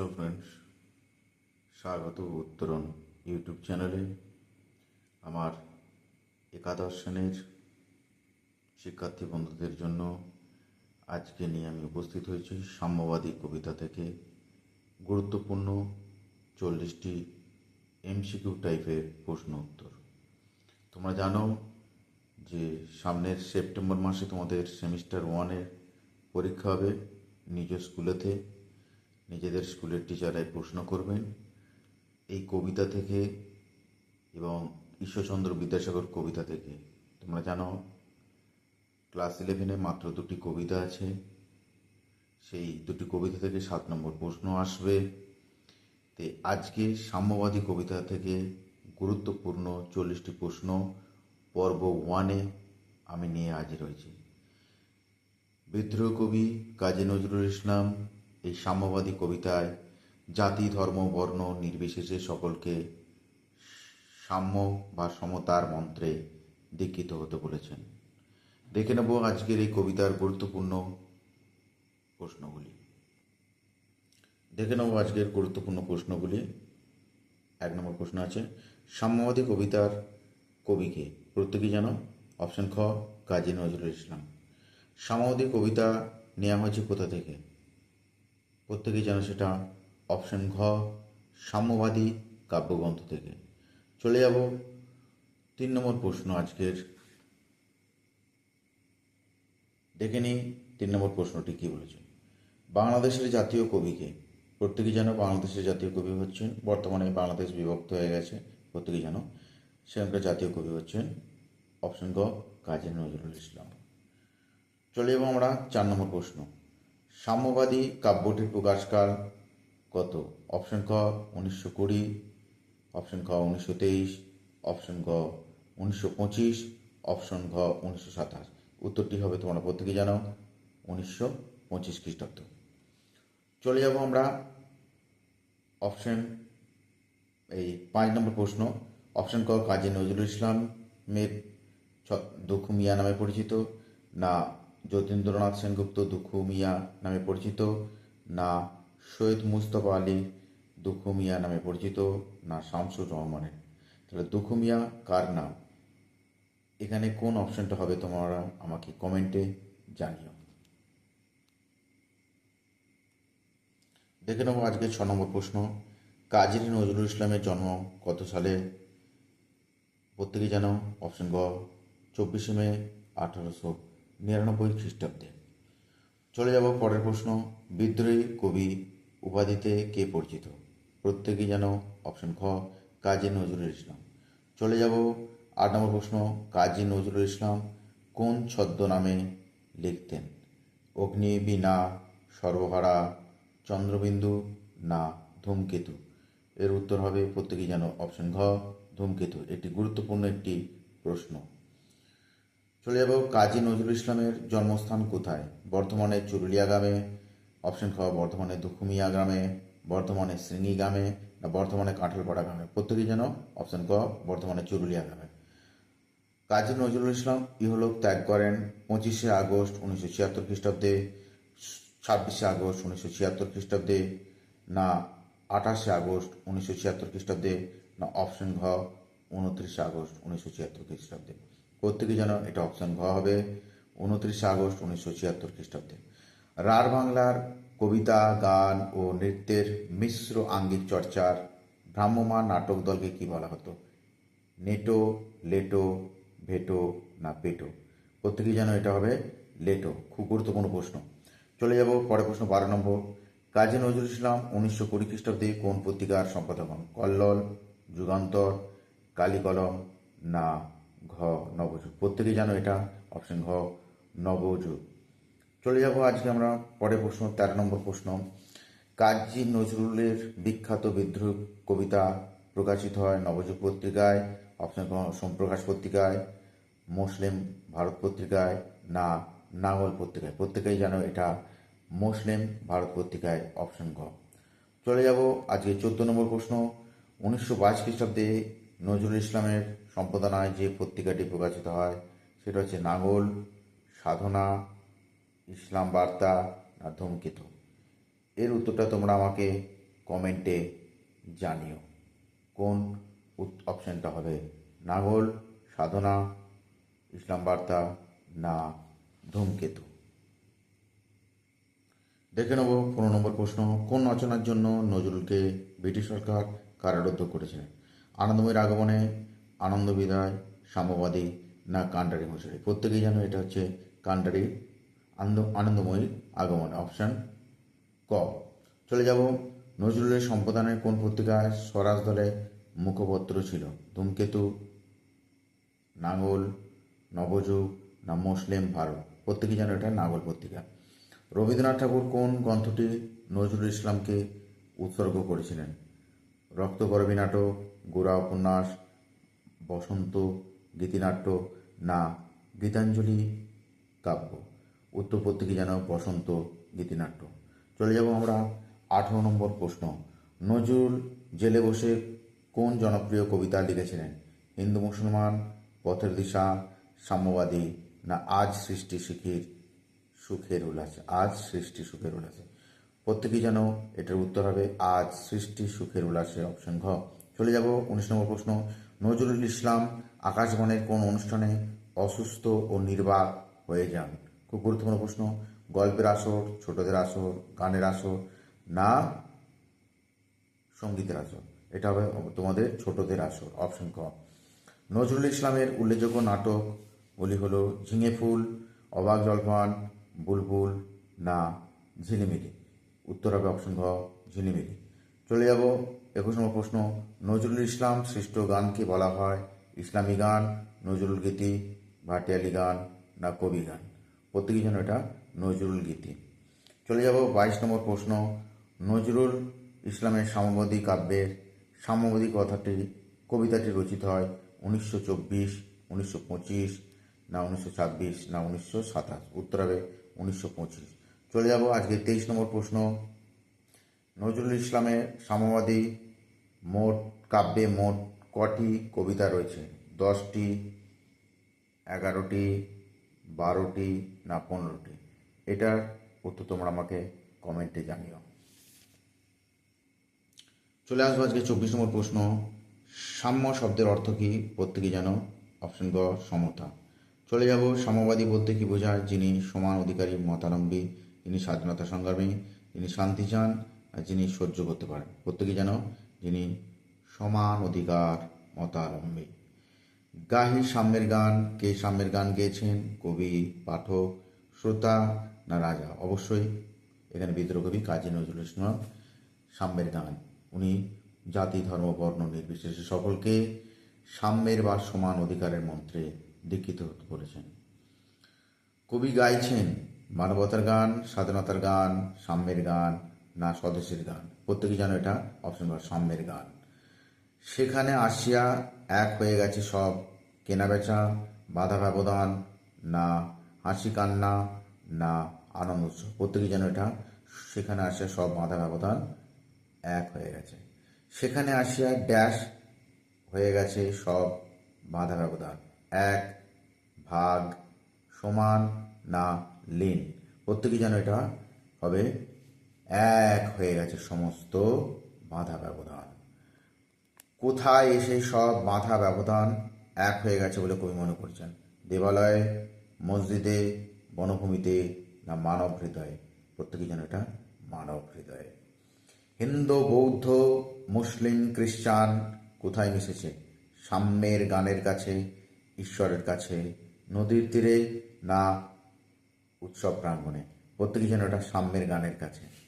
Hello friends স্বাগত উত্তরণ YouTube চ্যানেলে আমার একাদশ শ্রেণির শিক্ষার্থী বন্ধুদের জন্য আজকে নিয়ে আমি উপস্থিত হয়েছি সাম্যবাদী কবিতা থেকে। গুরুত্বপূর্ণ চল্লিশটি এমসিকিউ টাইপের প্রশ্ন উত্তর। তোমরা জানো যে সামনের সেপ্টেম্বর মাসে তোমাদের সেমিস্টার ওয়ানের পরীক্ষা হবে নিজ স্কুলেতে নিজেদের স্কুলের টিচারাই প্রশ্ন করবেন। এই কবিতা থেকে এবং ঈশ্বরচন্দ্র বিদ্যাসাগর কবিতা থেকে। তোমরা জানো ক্লাস ইলেভেনে মাত্র দুটি কবিতা আছে। সেই দুটি কবিতা থেকে সাত নম্বর প্রশ্ন আসবে। তে আজকে সাম্যবাদী কবিতা থেকে গুরুত্বপূর্ণ চল্লিশটি প্রশ্ন, পর্ব ওয়ানে আমি নিয়ে হাজির হয়েছি। বিদ্রোহ কবি কাজী নজরুল ইসলাম এই সাম্যবাদী কবিতায় জাতি, ধর্ম, বর্ণ, নির্বিশেষে সকলকে সাম্য বা সমতার মন্ত্রে দীক্ষিত হতে বলেছেন। দেখে নেব আজকের এই কবিতার গুরুত্বপূর্ণ প্রশ্নগুলি। দেখে নেব আজকের গুরুত্বপূর্ণ প্রশ্নগুলি। এক নম্বর প্রশ্ন আছে, সাম্যবাদী কবিতার কবিকে প্রত্যেকেই জানো? অপশন খ, কাজী নজরুল ইসলাম। সাম্যবাদী কবিতা নেওয়া হয়েছে কোথা থেকে? প্রত্যেকেই জানো সেটা অপশন ঘ, সাম্যবাদী কাব্যগ্রন্থ থেকে। চলে যাব তিন নম্বর প্রশ্ন আজকের। দেখে নিই তিন নম্বর প্রশ্নটি কী বলেছে। বাংলাদেশের জাতীয় কবিকে, প্রত্যেকেই জানো বাংলাদেশের জাতীয় কবি হচ্ছেন, বর্তমানে বাংলাদেশ বিভক্ত হয়ে গেছে, প্রত্যেকেই জানো। সেখানকার জাতীয় কবি হচ্ছেন অপশন গ কাজী নজরুল ইসলাম। চলে যাব আমরা চার নম্বর প্রশ্ন। সাম্যবাদী কাব্যটির প্রকাশকাল কত? অপশন খ, উনিশশো কুড়ি অপশন খ, উনিশশো তেইশ অপশন গ, উনিশশো পঁচিশ অপশন ঘ উনিশশো সাতাশ। উত্তরটি হবে তোমরা প্রত্যেকে জানো, উনিশশো পঁচিশ খ্রিস্টাব্দ। চলে যাব আমরা অপশন এই পাঁচ নম্বর প্রশ্ন। অপশন ক, কাজী নজরুল ইসলামের দুঃখু মিয়া নামে পরিচিত। না যতীন্দ্রনাথ সেনগুপ্ত দুঃখু মিয়া নামে পরিচিত, না সৈয়দ মুস্তফা আলী দুঃখু মিয়া নামে পরিচিত, না শামসুর রহমানের। তাহলে দুঃখু মিয়া কার নাম? এখানে কোন অপশনটা হবে তোমরা আমাকে কমেন্টে জানিও। দেখে নেব আজকে ছ নম্বর প্রশ্ন। কাজী নজরুল ইসলামের জন্ম কত সালে? প্রত্যেকেই জানো, অপশন গ, চব্বিশে মে আঠারোশো নিরানব্বই খ্রিস্টাব্দে। চলে যাব পরের প্রশ্ন। বিদ্রোহী কবি উপাধিতে কে পরিচিত? প্রত্যেকেই যেন অপশন খ, কাজী নজরুল ইসলাম। চলে যাব আট নম্বর প্রশ্ন, কাজী নজরুল ইসলাম কোন ছদ্মনামে লিখতেন? অগ্নিবী না সর্বহারা, চন্দ্রবিন্দু না ধূমকেতু? এর উত্তর হবে প্রত্যেকেই যেন অপশন ঘ, ধূমকেতু। একটি গুরুত্বপূর্ণ একটি প্রশ্ন। চলে যাব কাজী নজরুল ইসলামের জন্মস্থান কোথায়? বর্তমানে চুরুলিয়া গ্রামে অপশন খ বর্তমানে দুখুমিয়া গ্রামে বর্তমানে শ্রীঙ্গি গ্রামে, না বর্তমানে কাঁঠালপাড়া গ্রামে? প্রত্যেকেই যেন অপশন ক বর্তমানে চুরুলিয়া গ্রামে। কাজী নজরুল ইসলাম ইহলোক ত্যাগ করেন পঁচিশে আগস্ট উনিশশো ছিয়াত্তর খ্রিস্টাব্দে, ছাব্বিশে আগস্ট উনিশশো ছিয়াত্তর খ্রিস্টাব্দে, না আঠাশে আগস্ট উনিশশো ছিয়াত্তর খ্রিস্টাব্দে, না অপশন ঘ উনত্রিশে আগস্ট উনিশশো ছিয়াত্তর খ্রিস্টাব্দে। প্রত্যেকে যেন এটা অপশন ঘ হবে। উনত্রিশে আগস্ট উনিশশো ছিয়াত্তর খ্রিস্টাব্দে। রার বাংলার কবিতা, গান ও নৃত্যের মিশ্র আঙ্গিক চর্চার ভ্রাম্যমান নাটক দলকে কি বলা হতো? নেটো, লেটো, ভেটো না পেটো? প্রত্যেকেই যেন এটা হবে লেটো। খুব গুরুত্বপূর্ণ প্রশ্ন। চলে যাব পরের প্রশ্ন বারো নম্বর। কাজী নজরুল ইসলাম উনিশশো কুড়ি খ্রিস্টাব্দে কোন পত্রিকার সম্পাদক হন? কল্লোল, যুগান্তর, কালীকলম না ঘ, নবযুগ। প্রত্যেকেই জানো এটা অপশন ঘ, নবযুগ। চলে যাব আজকে আমরা পরের প্রশ্ন, তেরো নম্বর প্রশ্ন। কাজী নজরুলের বিখ্যাত বিদ্রোহ কবিতা প্রকাশিত হয় নবযুগ পত্রিকায় অপশন সোমপ্রকাশ পত্রিকায়, মুসলিম ভারত পত্রিকায়, না নাঙ্গল পত্রিকায়। প্রত্যেকেই জানো এটা, মুসলিম ভারত পত্রিকায় অপশন ঘ। চলে যাব আজকে চোদ্দ নম্বর প্রশ্ন। উনিশশো বাইশ খ্রিস্টাব্দে নজরুল ইসলামের সম্পাদনায় যে পত্রিকাটি প্রকাশিত হয়, সেটা হচ্ছে নাঙ্গল সাধনা, ইসলাম বার্তা না ধূমকেতু। এর উত্তরটা তোমরা আমাকে কমেন্টে জানিও। কোন অপশানটা হবে? নাগল, সাধনা, ইসলাম বার্তা না ধূমকেতু? দেখে নেব পনেরো নম্বর প্রশ্ন। কোন রচনার জন্য নজরুলকে ব্রিটিশ সরকার কারারুদ্ধ করেছিলেন আনন্দময়ীর আগমনে আনন্দ বিদায় সাম্যবাদী না কান্ডারি মশারি? প্রত্যেকেই জানো এটা হচ্ছে কান্ডারি আনন্দ, আনন্দময়ী আগমনে। অপশান ক। চলে যাব নজরুলের সম্প্রদানের কোন পত্রিকায় স্বরাজ দলে মুখপত্র ছিল? ধূমকেতু নাঙ্গল নবযুগ না মুসলিম ভারত? প্রত্যেকেই জানো এটা নাগল পত্রিকা। রবীন্দ্রনাথ ঠাকুর কোন গ্রন্থটি নজরুল ইসলামকে উৎসর্গ করেছিলেন? রক্তগরবী নাটক গোড়া উপন্যাস বসন্ত, গীতিনাট্য, না, গীতাঞ্জলি কাব্য। উত্তর প্রত্যেকে যেন বসন্ত, গীতিনাট্য। চলে যাব আমরা আঠেরো নম্বর প্রশ্ন। নজরুল জেলে বসে কোন জনপ্রিয় কবিতা লিখেছিলেন? হিন্দু, মুসলমান, পথের দিশা, সাম্যবাদী, না আজ সৃষ্টি শিখির সুখের উল্লাসে? আজ সৃষ্টি সুখের উল্লাসে। প্রত্যেকেই যেন এটার উত্তর হবে, আজ সৃষ্টি সুখের উল্লাসে অপশন ঘ। চলে যাব উনিশ নম্বর প্রশ্ন। নজরুল ইসলাম আকাশবাণীর কোন অনুষ্ঠানে অসুস্থ ও নির্বাক হয়ে যান। খুব গুরুত্বপূর্ণ প্রশ্ন, গল্পের আসর, ছোটদের আসর, গানের আসর, না সঙ্গীতের আসর? এটা হবে তোমাদের ছোটদের আসর অপশন ক। নজরুল ইসলামের উল্লেখযোগ্য নাটকগুলি হলো ঝিঙে ফুল, অবাক জলপান, বুলবুল, না, ঝিলিমিলি। উত্তর হবে অপশন ঘ, ঝিলিমিলি। চলে যাব একুশ নম্বর প্রশ্ন, নজরুল ইসলাম সৃষ্ট গানকে বলা হয় ইসলামী গান, নজরুল গীতি, ভাটিয়ালি গান না কবি গান? প্রত্যেকেই যেন এটা নজরুল গীতি। চলে যাব বাইশ নম্বর প্রশ্ন, নজরুল ইসলামের সাম্যবাদী কাব্যের সাম্যবাদী কথাটি, কবিতাটি রচিত হয় উনিশশো চব্বিশ, উনিশশো পঁচিশ না উনিশশো ছাব্বিশ না উনিশশো সাতাশ? উত্তর হবে উনিশশো পঁচিশ। চলে যাব আজকে তেইশ নম্বর প্রশ্ন নজরুল ইসলামের সাম্যবাদী মোট কাব্যে মোট কটি কবিতা রয়েছে? দশটি, এগারোটি, বারোটি না পনেরোটি? এটার উত্তর তোমরা আমাকে কমেন্টে জানিও। চলে আসব আজকে চব্বিশ নম্বর প্রশ্ন। সাম্য শব্দের অর্থ কি? প্রত্যেকেই জানো? অপশন গ, সমতা। চলে যাব সাম্যবাদী বলতে কি বোঝায়? যিনি সমান অধিকারী মতালম্বী যিনি স্বাধীনতা সংগ্রামী, যিনি শান্তি চান যিনি সহ্য করতে পারেন। প্রত্যেকেই যেন যিনি সমান অধিকার মতালম্বী গাহি সাম্যের গান, কে সাম্যের গান গেয়েছেন? কবি, পাঠক, শ্রোতা না রাজা? অবশ্যই এখানে বিদ্রোহ কবি কাজী নজরুল ইসলাম সাম্যের গান। উনি জাতি, ধর্ম, বর্ণ নির্বিশেষে সকলকে সাম্যের বা সমান অধিকারের মন্ত্রে দীক্ষিত হতে বলেছেন কবি গাইছেন মানবতার গান, স্বাধীনতার গান, সাম্যের গান না স্বদেশের গান। প্রত্যেকেই জানো এটা অপশন বা সাম্যের গান। সেখানে আসিয়া এক হয়ে গেছে সব কেনাবেচা বাধা ব্যবধান, না হাসি কান্না, না আনন্দ উৎসব। প্রত্যেকেই যেন এটা, সেখানে আসিয়া সব বাধা ব্যবধান এক হয়ে গেছে। সেখানে আসিয়া ড্যাশ হয়ে গেছে সব বাধা ব্যবধান। এক, ভাগ, সমান, না লিন প্রত্যেকেই যেন এটা, হবে এক হয়ে গেছে সমস্ত বাধা ব্যবধান। কোথায় এসে সব বাধা ব্যবধান এক হয়ে গেছে বলে কবি মনে করছেন? দেবালয়ে, মসজিদে, বনভূমিতে না মানব হৃদয়ে? প্রত্যেকে যেন এটা মানব হৃদয়ে। হিন্দু, বৌদ্ধ, মুসলিম, খ্রিস্টান কোথায় মিশেছে? সাম্যের গানের কাছে, ঈশ্বরের কাছে, নদীর তীরে না উৎসব প্রাঙ্গণে? প্রত্যেকে যেন এটা সাম্যের গানের কাছে।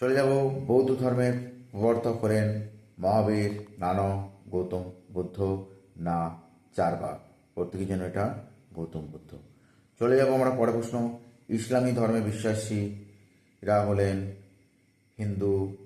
চলে যাব বৌদ্ধ ধর্মের প্রবর্তক করেন মহাবীর নানক গৌতম বুদ্ধ না চারবাগ প্রত্যেকেই যেন এটা গৌতম বুদ্ধ। চলে যাব আমরা পরে প্রশ্ন। ইসলামী ধর্মে বিশ্বাসী বিশ্বাসীরা হলেন হিন্দু,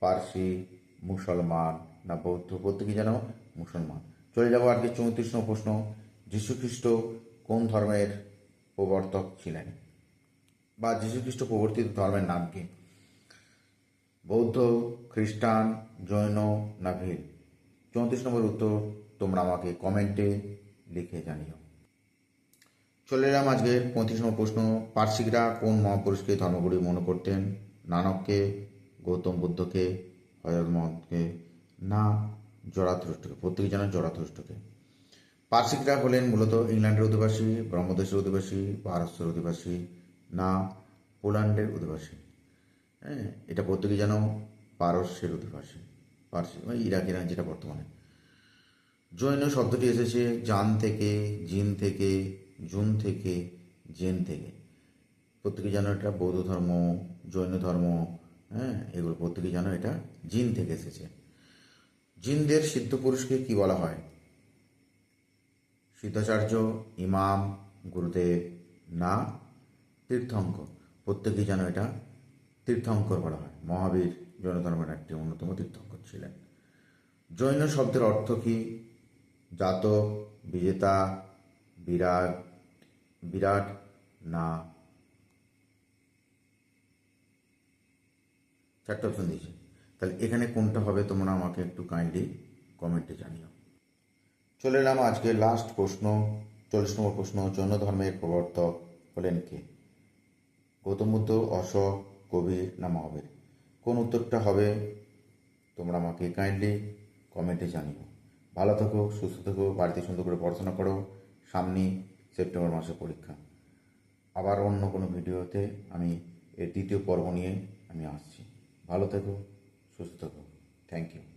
পার্সি, মুসলমান না বৌদ্ধ, প্রত্যেকে যেন মুসলমান। চলে যাব আজকে চৌত্রিশ প্রশ্ন। যীশুখ্রিস্ট কোন ধর্মের প্রবর্তক ছিলেন? বা যীশুখ্রিস্ট প্রবর্তিত ধর্মের নাম কি? বৌদ্ধ খ্রিস্টান জৈন না ভিল চৌত্রিশ নম্বর উত্তর তোমরা আমাকে কমেন্টে লিখে জানিও। চলে এলাম আজকের পঁয়ত্রিশ নম্বর প্রশ্ন। পার্সিকরা কোন মহাপুরুষকে ধর্মগুরু মনে করতেন? নানককে, গৌতম বুদ্ধকে হজরত মোহাম্মদকে না জরাথুষ্টকে প্রত্যেকে জানেন জরাথুষ্টকে পার্সিকরা হলেন মূলত ইংল্যান্ডের অধিবাসী, ব্রহ্মদেশের অধিবাসী পারস্যের অধিবাসী। না, পোল্যান্ডের অধিবাসী। হ্যাঁ এটা প্রত্যেকে যেন পারস্যের অধিবাসী পার্সি মানে ইরাক ইরান যেটা বর্তমানে। জৈন শব্দটি এসেছে জান থেকে, জিন থেকে, জুন থেকে, জেন থেকে। প্রত্যেকে যেন এটা বৌদ্ধ ধর্ম, জৈন ধর্ম হ্যাঁ এগুলো প্রত্যেকে যেন এটা জিন থেকে এসেছে। জিনদের সিদ্ধ পুরুষকে কি বলা হয়? সিদ্ধাচার্য, ইমাম, গুরুদেব, না, তীর্থঙ্কর, প্রত্যেকেই যেন এটা তীর্থঙ্কর বলা হয়। মহাবীর জৈন ধর্মের একটি অন্যতম তীর্থঙ্কর ছিলেন। জৈন শব্দের অর্থ কি? জাতক, বিজেতা, বিরাট বিরাট না। চারটে অপশন দিয়েছে। তাহলে এখানে কোনটা হবে তোমরা আমাকে একটু কাইন্ডলি কমেন্টে জানিও। চলে এলাম আজকে লাস্ট প্রশ্ন। চল্লিশ নম্বর প্রশ্ন, জৈন ধর্মের প্রবর্তক হলেন কে? গৌতম বুদ্ধ, অশোক কবির না মহাবীর কোন উত্তরটা হবে? তোমরা আমাকে কাইন্ডলি কমেন্টে জানিও। ভালো থাকো, সুস্থ থাকো, বাড়িতে সুন্দর করে পড়াশোনা করো। সামনে সেপ্টেম্বর মাসে পরীক্ষা। আবার অন্য কোনো ভিডিওতে আমি এর দ্বিতীয় পর্ব নিয়ে আমি আসছি। ভালো থেকো, সুস্থ থেকো। Thank you